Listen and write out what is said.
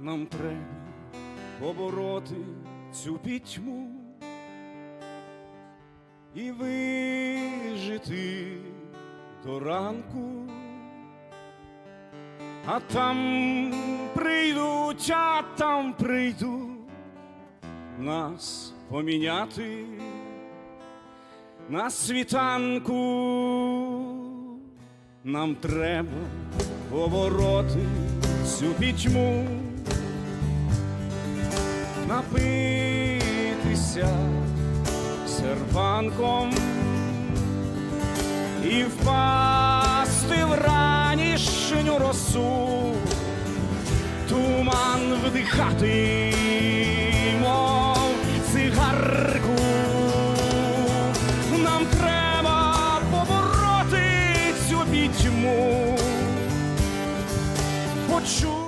нам треба побороти цю пітьму і вижити до ранку, а там прийдуть, а там прийдуть нас поміняти на світанку. Нам треба побороти цю пітьму, напитися серванком і впасти в ранішню росу, туман вдихати, мов цигарку. Нам треба побороти цю пітьму. Почути.